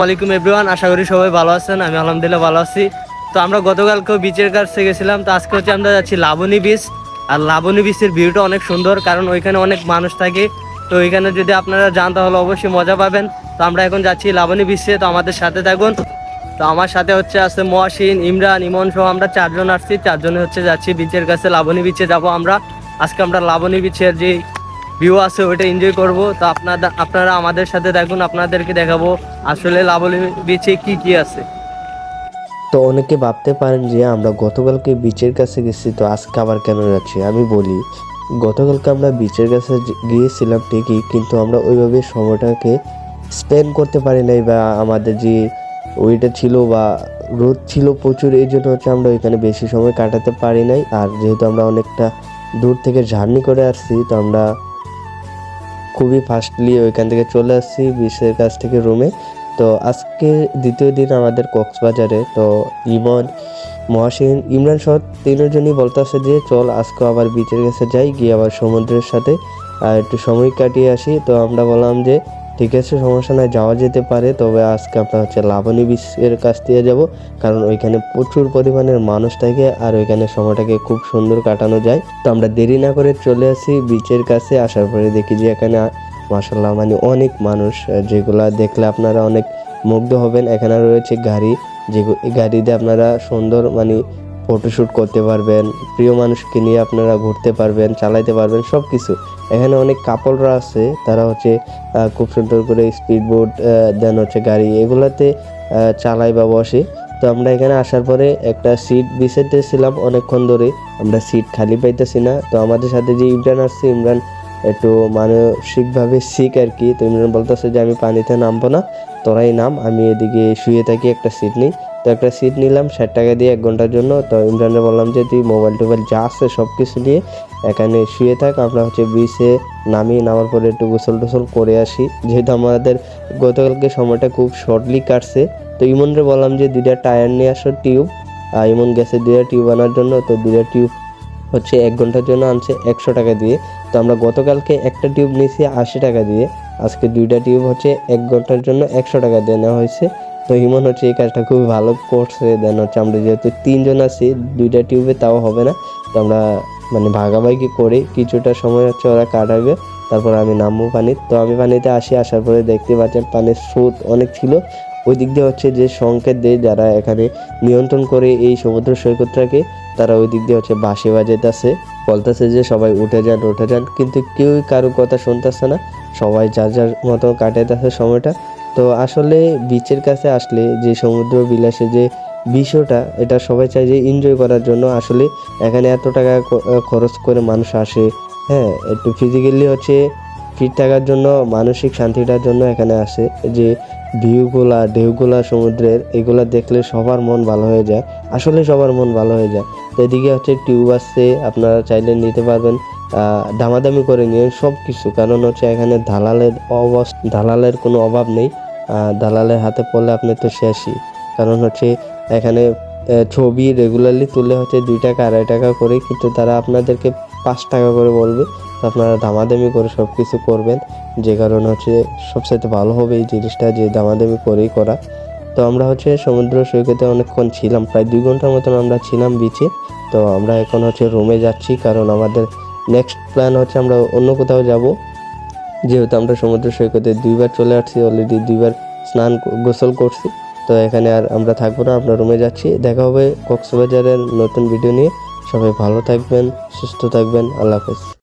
আসসালামাইকুম এভরিওয়ান, আশা করি সবাই ভালো আছেন, আমি আলহামদুলিল্লাহ ভালো আছি। তো আমরা গতকালকেও বিচের কাছে গেছিলাম, তো আজকে হচ্ছে আমরা যাচ্ছি লাবণী বিচ আর লাবণী বিচের ভিউটা অনেক সুন্দর, কারণ ওইখানে অনেক মানুষ থাকে। তো ওইখানে যদি আপনারা যান, তাহলে অবশ্যই মজা পাবেন। তো আমরা এখন যাচ্ছি লাবণী বিচে তো আমাদের সাথে থাকুন। তো আমার সাথে হচ্ছে আছে মহাসিন, ইমরান, ইমন সহ আমরা চারজন আসছি। চারজনে হচ্ছে যাচ্ছি বিচের কাছে, লাবণী বিচে যাব আমরা। আজকে আমরা লাবণী বিচের যে ভিউ আছে, ওইটা এনজয় করব। তো আপনারা আপনারা আমাদের সাথে দেখুন আপনাদেরকে দেখাবো আসলে লাবণী বিচে কি কি আছে। তো অনেকে ভাবতে পারেন যে আমরা গতকালকে বিচের কাছে গেছি, তো আজকে আবার কেন যাচ্ছি? আমি বলি, গতকালকে আমরা বিচের কাছে গিয়েছিলাম ঠিকই, কিন্তু আমরা ওইভাবে সময়টাকে স্পেন্ড করতে পারি নাই বা আমাদের যে ওইটা ছিল বা রোদ ছিল প্রচুর, এই জন্য হচ্ছে আমরা ওইখানে বেশি সময় কাটাতে পারি নাই। আর যেহেতু আমরা অনেকটা দূর থেকে জার্নি করে আসছি, তো আমরা খুবই ফাস্টলি ওইখান থেকে চলে আসছি বিশ্বের কাছ থেকে রুমে তো আজকে দ্বিতীয় দিন আমাদের কক্সবাজারে। তো ইমন, মহাসিন, ইমরান সহ তিনজনই বলতে বলতেছে যে, চল আজকে আবার বিচের কাছে যাই, গিয়ে আবার সমুদ্রের সাথে, আর একটু সময় কাটিয়ে আসি। তো আমরা বললাম যে ঠিক আছে, সমস্যা নাই, যাওয়া যেতে পারে, তবে আজকে আমরা হচ্ছে লাবণী বিচের কাছ দিয়ে যাব, কারণ ওইখানে প্রচুর পরিমাণের মানুষ থাকে আর ওইখানে সময়টাকে খুব সুন্দর কাটানো যায়। তো আমরা দেরি না করে চলে আসি বিচের কাছে, আসার পরে দেখি যে এখানে মাসাল্লাহ মানে অনেক মানুষ যেগুলা দেখলে আপনারা অনেক মুগ্ধ হবেন। এখানে রয়েছে গাড়ি যে গাড়িতে আপনারা সুন্দর মানে ফটোশ্যুট করতে পারবেন, প্রিয় মানুষকে নিয়ে আপনারা ঘুরতে পারবেন, চালাইতে পারবেন সব কিছু এখানে অনেক কাপড়রা আছে, তারা হচ্ছে খুব সুন্দর করে স্পিড বোট দেন হচ্ছে গাড়ি, এগুলাতে চালাই বা বসে। তো আমরা এখানে আসার পরে একটা সিট বিছাইতেছিলাম অনেকক্ষণ ধরে, আমরা সিট খালি পাইতেছি না। তো আমাদের সাথে যে ইমরান আসছে, ইমরান একটু মানসিকভাবে শিখ আর কি তো ইমরান বলতেছে যে আমি পানিতে নামবো না, তোরাই নাম, আমি এদিকে শুয়ে থাকি একটা সিট নিই। তো একটা সিট নিলাম, ষাট টাকা দিয়ে এক ঘণ্টার জন্য। তো ইমরানরা বললাম যে, তুই মোবাইল টোবাইল যা আছে সব কিছু নিয়ে এখানে শুয়ে থাক, আমরা হচ্ছে বিচে নামি নামার পরে একটু গোসল টোসল করে আসি। যেহেতু আমাদের গতকালকে সময়টা খুব শর্টলি কাটছে, তো ইমনরে বললাম যে, দুইটা টায়ার নিয়ে আসো টিউব আর ইমন গেছে দুইটা টিউব আনার জন্য, তো দুইটা টিউব হচ্ছে এক ঘণ্টার জন্য আনছে একশো টাকা দিয়ে। তো আমরা গতকালকে একটা টিউব নিয়েছি আশি টাকা দিয়ে। আজকে দুইটা টিউব হচ্ছে এক ঘণ্টার জন্য একশো টাকা দিয়ে নেওয়া হয়েছে। তো ইমন হচ্ছে এই কাজটা খুবই ভালো করছে। দেন হচ্ছে আমরা যেহেতু তিনজন আছি, দুইটা টিউবে তাও হবে না। তো আমরা মানে ভাগাভাগি করে কিছুটা সময় হচ্ছে ওরা কাটাবে। তারপর আমি নামবো পানি তো আমি পানিতে আসি, আসার পরে দেখতে পাচ্ছেন পানির স্রোত অনেক ছিল। ওই দিক দিয়ে হচ্ছে যে সংকেত দেয় যারা এখানে নিয়ন্ত্রণ করে এই সমুদ্র সৈকতটাকে, তারা ওই দিক দিয়ে হচ্ছে বাঁশি বাজাইতেছে, বলতেছে যে সবাই উঠে যান উঠে যান। কিন্তু কেউই কারও কথা শুনতেছে না, সবাই যার যার মতো কাটাইতেছে সময়টা। তো আসলে বিচের কাছে আসলে যে সমুদ্র বিলাসে যে বিষয়টা, এটা সবাই চায় যে এনজয় করার জন্য। আসলে এখানে এত টাকা খরচ করে মানুষ আসে হ্যাঁ একটু ফিজিক্যালি হচ্ছে ফিট থাকার জন্য, মানসিক শান্তিটার জন্য এখানে আসে। যে ভিউগুলা ঢেউগুলা সমুদ্রের, এগুলা দেখলে সবার মন ভালো হয়ে যায়। আসলে সবার মন ভালো হয়ে যায়। তো এদিকে হচ্ছে টিউব আসছে আপনারা চাইলে নিতে পারবেন। দামাদামি করে নিয়ে সব কিছু কারণ হচ্ছে এখানে দালালের অবস দালালের কোনো অভাব নেই। দালালের হাতে পড়লে আপনি তো শেষই। কারণ হচ্ছে এখানে ছবি রেগুলারলি তুলে হচ্ছে দুই টাকা, আড়াই টাকা করে, কিন্তু তারা আপনাদেরকে পাঁচ টাকা করে বলবে। আপনারা দামাদামি করে সব কিছু করবেন। যে কারণে হচ্ছে সবচাইতে ভালো হবে এই জিনিসটা যে দামাদামি করেই করা। তো আমরা হচ্ছে সমুদ্র সৈকতে অনেকক্ষণ ছিলাম, প্রায় দুই ঘণ্টার মতন আমরা ছিলাম বিচে তো আমরা এখন হচ্ছে রুমে যাচ্ছি কারণ আমাদের নেক্সট প্ল্যান হচ্ছে আমরা অন্য কোথাও যাব। যেহেতু আমরা সমুদ্র সৈকতে দুইবার চলে আসছি অলরেডি দুইবার স্নান গোসল করছি। তো এখানে আর আমরা থাকব না, আমরা রুমে যাচ্ছি। দেখা হবে কক্সবাজারের নতুন ভিডিও নিয়ে। সবাই ভালো থাকবেন, সুস্থ থাকবেন, আল্লাহ হাফেজ।